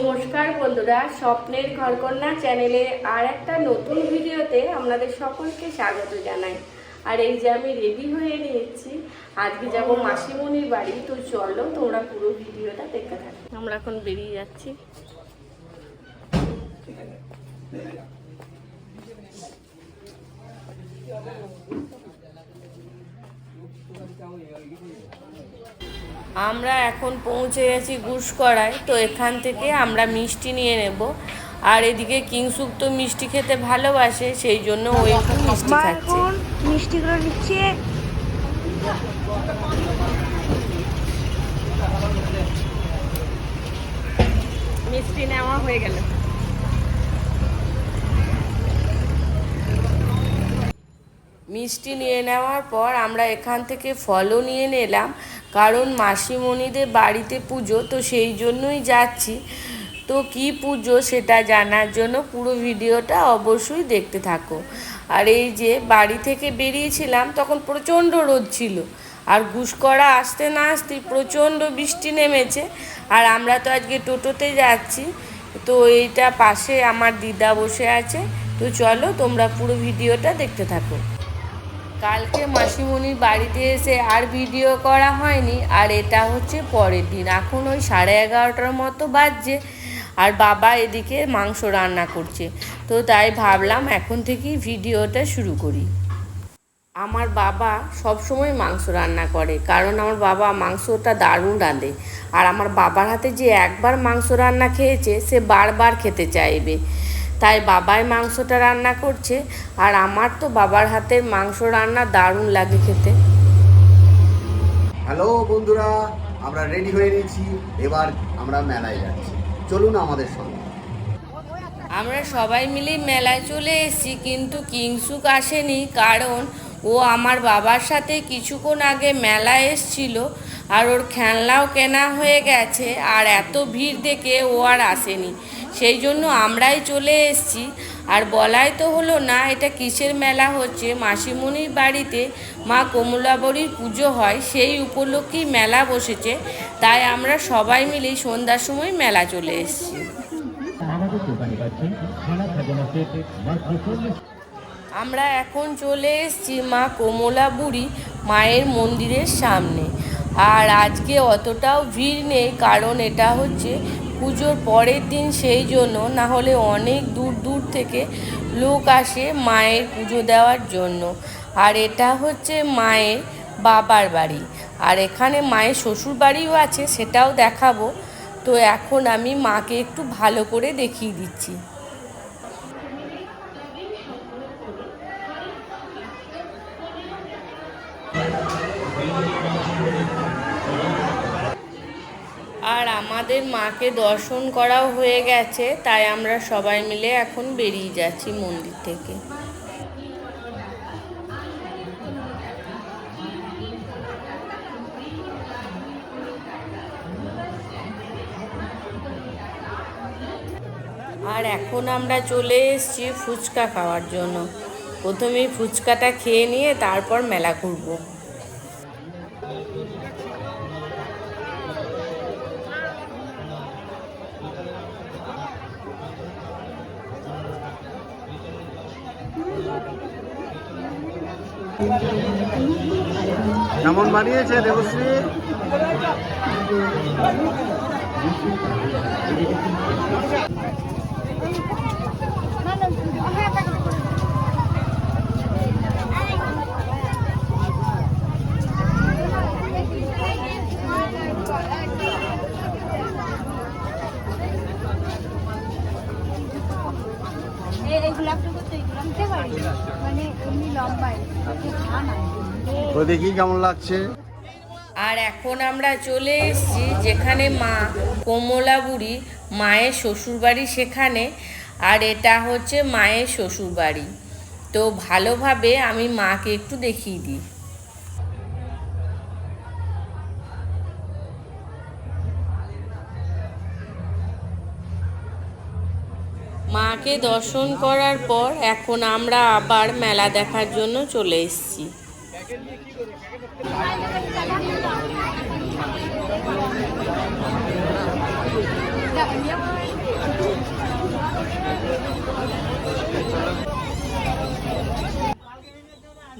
নমস্কার বন্ধুরা, স্বপ্নের ঘরকন্যা চ্যানেলে আর একটা নতুন ভিডিওতে আপনাদের সকলকে স্বাগত জানাই। আর এই যে আমি রেডি হয়ে নিয়েছি, আজকে যাব মাসিমণির বাড়ি। তো চলো তোমরা পুরো ভিডিওটা দেখতে থাকো। আমরা এখন বেরিয়ে যাচ্ছি। আমরা এখন পৌঁছে গেছি গুসকড়ায় তো এখান থেকে আমরা মিষ্টি নিয়ে নেব। আর এদিকে কিংসুক তো মিষ্টি খেতে ভালোবাসে সেই জন্য ও একটু মিষ্টি খাচ্ছে। মিষ্টিগুলো নিচ্ছে। মিষ্টি নেওয়া হয়ে গেল। মিষ্টি নিয়ে নেওয়ার পর আমরা এখান থেকে ফলও নিয়ে নিলাম। কারণ মাসিমণিদের বাড়িতে পুজো, তো সেই জন্যই যাচ্ছি। তো কি পুজো সেটা জানার জন্য পুরো ভিডিওটা অবশ্যই দেখতে থাকো। আর এই যে বাড়ি থেকে বেরিয়েছিলাম, তখন প্রচণ্ড রোদ ছিল। আর ঘুষকরা আসতে না আসতেই প্রচণ্ড বৃষ্টি নেমেছে। আর আমরা তো আজকে টোটোতে যাচ্ছি। তো এইটা পাশে আমার দিদা বসে আছে। তো চলো তোমরা পুরো ভিডিওটা দেখতে থাকো। কালকে মাসিমণির বাড়িতে এসে আর ভিডিও করা হয়নি, আর এটা হচ্ছে পরের দিন। এখন ওই সাড়ে এগারোটার মতো বাজছে, আর বাবা এদিকে মাংস রান্না করছে। তো তাই ভাবলাম এখন থেকেই ভিডিওটা শুরু করি। আমার বাবা সব সময় মাংস রান্না করে, কারণ আমার বাবা মাংসটা দারুণ রাঁধে। আর আমার বাবার হাতে যে একবার মাংস রান্না খেয়েছে, সে বারবার খেতে চাইবে। তাই বাবাই মাংসটা রান্না করছে আর আমার তো বাবার হাতের মাংস রান্না দারুণ লাগে খেতে। হ্যালো বন্ধুরা আমরা রেডি হয়ে নিয়েছি এবার আমরা মেলায় যাচ্ছি। চলুন আমাদের সঙ্গে। আমরা সবাই মিলে মেলায় চলে এসেছি কিন্তু কিংসুক আসেনি কারণ ও আমার বাবার সাথে কিছুক্ষণ আগে মেলায় এসছিল আর ওর খেলনাও কেনা হয়ে গেছে আর এত ভিড় দেখে ও আর আসেনি। সেই জন্য আমরাই চলে এসেছি। আর বলাই তো হলো না, এটা কিসের মেলা হচ্ছে? মাসিমণির বাড়িতে মা কমলাবরীর পুজো হয়, সেই উপলক্ষেই মেলা বসেছে। তাই আমরা সবাই মিলে সন্ধ্যার সময় মেলা চলে এসেছি। আমরা এখন চলে এসেছি মা কমলা বুড়ি মায়ের মন্দিরের সামনে। আর আজকে অতটাও ভিড় নেই, কারণ এটা হচ্ছে পুজোর পরের দিন সেই জন্য না হলে অনেক দূর দূর থেকে লোক আসে মায়ের পুজো দেওয়ার জন্য। আর এটা হচ্ছে মায়ের বাবার বাড়ি। আর এখানে মায়ের শ্বশুর বাড়িও আছে, সেটাও দেখাবো। তো এখন আমি মাকে একটু ভালো করে দেখিয়ে দিচ্ছি আর আমাদের মাকে দর্শন করাও হয়ে গেছে, তাই আমরা সবাই মিলে এখন বেরিয়ে যাচ্ছি মন্দির থেকে। আর এখন আমরা চলে এসেছি ফুচকা খাওয়ার জন্য। প্রথমেই ফুচকাটা খেয়ে নিয়ে তারপর মেলা ঘুরবো। কেমন বানিয়েছে দেবশ্রী? এইগুলো আপনি পারি? মানে এমনি লম্বাই তো দেখি কেমন লাগছে। আর এখন আমরা চলে এসেছি যেখানে মা কমলা বুড়ি মায়ের শ্বশুরবাড়ি সেখানে আর এটা হচ্ছে মায়ের শ্বশুরবাড়ি। তো ভালোভাবে আমি মাকে একটু দেখিয়ে দিই। মাকে দর্শন করার পর এখন আমরা আবার মেলা দেখার জন্য চলে এসেছি।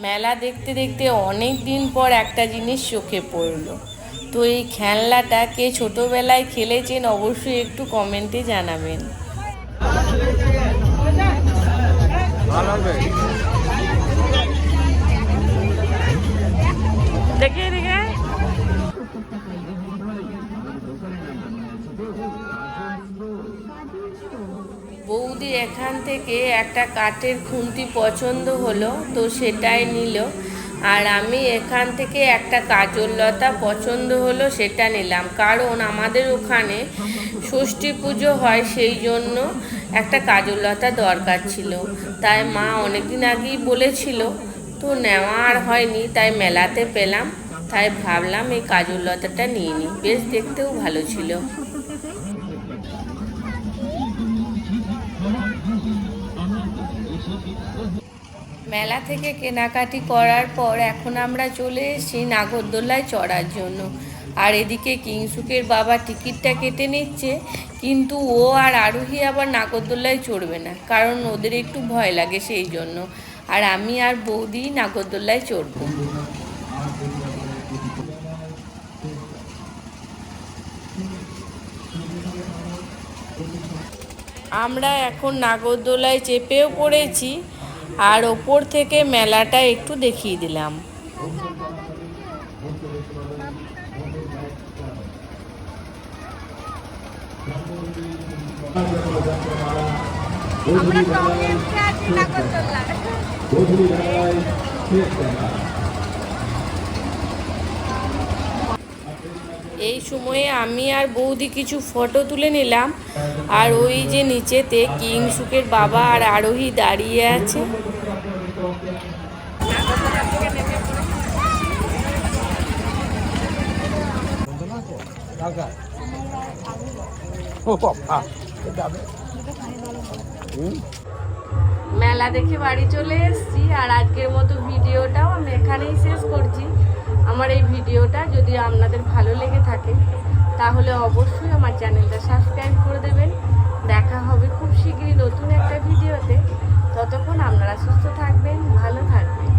মেলা দেখতে দেখতে অনেক দিন পর একটা জিনিস চোখে পড়ল। তো এই খেলনাটা কে ছোটোবেলায় খেলেছেন অবশ্যই একটু কমেন্টে জানাবেন। দেখে বৌদি এখান থেকে একটা কাঠের খুন্তি পছন্দ হলো, তো সেটাই নিল। আর আমি এখান থেকে একটা কাজল লতা পছন্দ হলো, সেটা নিলাম। কারণ আমাদের ওখানে ষষ্ঠী পুজো হয় সেই জন্য। একটা কাজল লতা দরকার ছিল। তাই মা অনেকদিন আগেই বলেছিল, তো নেওয়া আর হয়নি, তাই মেলাতে পেলাম। তাই ভাবলাম এই কাজল লতাটা নিয়ে নিই। বেশ দেখতেও ভালো ছিল। মেলা থেকে কেনাকাটি করার পর এখন আমরা চলে এসেছি নাগরদোলায় চড়ার জন্য। আর এদিকে কিংসুকের বাবা টিকিটটা কেটে নিচ্ছে, কিন্তু ও আর আরোহী আবার নাগরদোলায় চড়বে না, কারণ ওদের একটু ভয় লাগে সেই জন্য। আর আমি আর বৌদি নাগরদোল্লায় চড়বো। আমরা এখন নাগরদোলায় চেপেও পড়েছি। আর ওপর থেকে মেলাটা একটু দেখিয়ে দিলাম। এই সময়ে আমি আর বৌদি কিছু ফটো তুলে নিলাম। আর ওই যে নিচেতে কিংসুকের বাবা আর আরোহী দাঁড়িয়ে আছে। মেলা দেখে বাড়ি চলে এসেছি আর আজকের মতো ভিডিওটাও আমি এখানেই শেষ করছি। আমার এই ভিডিওটা যদি আপনাদের ভালো লেগে থাকে, তাহলে অবশ্যই আমার চ্যানেলটা সাবস্ক্রাইব করে দেবেন। দেখা হবে খুব শীঘ্রই নতুন একটা ভিডিওতে। ততক্ষণ আপনারা সুস্থ থাকবেন, ভালো থাকবেন।